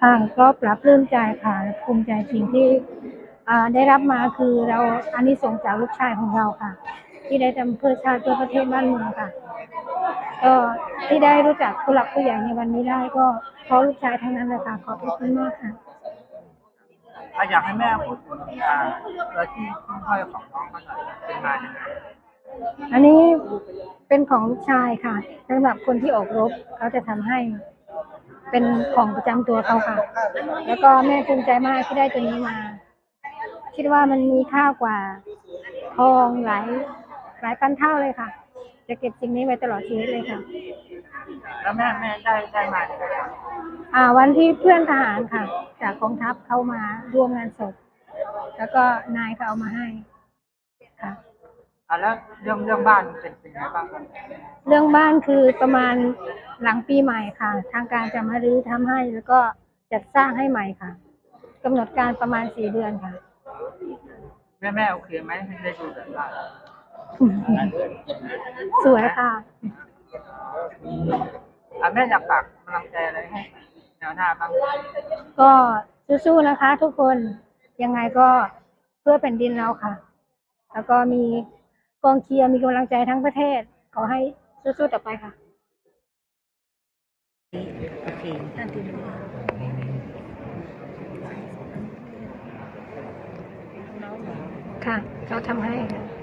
ค่ะก็ปรับปลื้มใจค่ะภูมิใจสิ่งที่อ่าได้รับมาคือเราอันนี้ส่งส์จากลูกชายของเราค่ะ ที่ได้ทำเพื่อชาติเพื่อประเทศบ้านเมืองค่ะก็ที่ได้รู้จักผู้หลักผู้ใหญ่ในวันนี้ได้ก็เพราะลูกชายทั้งนั้นเลยค่ะขอบพระคุณมากค่ะถ้าอยากให้แม่พูดถึงอ่าแล้วที่คุณพ่อของน้องเขาหน่อยเป็นมายังไงอันนี้เป็นของลูกชายค่ะสำหรับคนที่ออกรบเขาจะทำให้ เป็นของประจำตัวเขาค่ะ แล้วก็แม่ภูมิใจมากที่ได้ตัวนี้มา คิดว่ามันมีค่ากว่าทองหลายหลายพันเท่าเลยค่ะ จะเก็บสิ่งนี้ไว้ตลอดชีวิตเลยค่ะ แล้วแม่แม่ได้ได้มายังไงครับอ่า วันที่เพื่อนทหารค่ะ จากกองทัพเข้ามาร่วมงานศพ แล้วก็นายเขาเอามาให้ค่ะ อ่าแล้วเรื่องเรื่องบ้านเป็นเป็นไงบ้างครับเรื่องบ้านคือประมาณ หลังปีใหม่ค่ะ ทางการจะมารื้อทำให้แล้วก็จัดสร้างให้ใหม่ค่ะกำหนดการประมาณสี่เดือนค่ะ แม่แม่โอเคไหมได้ดูแบบบ้านสวยค่ะอ่าแม่อยากฝากกำลังใจอะไรให้แนวหน้าบ้างก็สู้ๆนะคะ ทุกคนยังไงก็เพื่อแผ่นดินเราค่ะ แล้วก็มีกองเชียร์มีกำลังใจทั้งประเทศ ขอให้สู้ๆต่อไปค่ะ ค่ะ เขาทำให้ค่ะ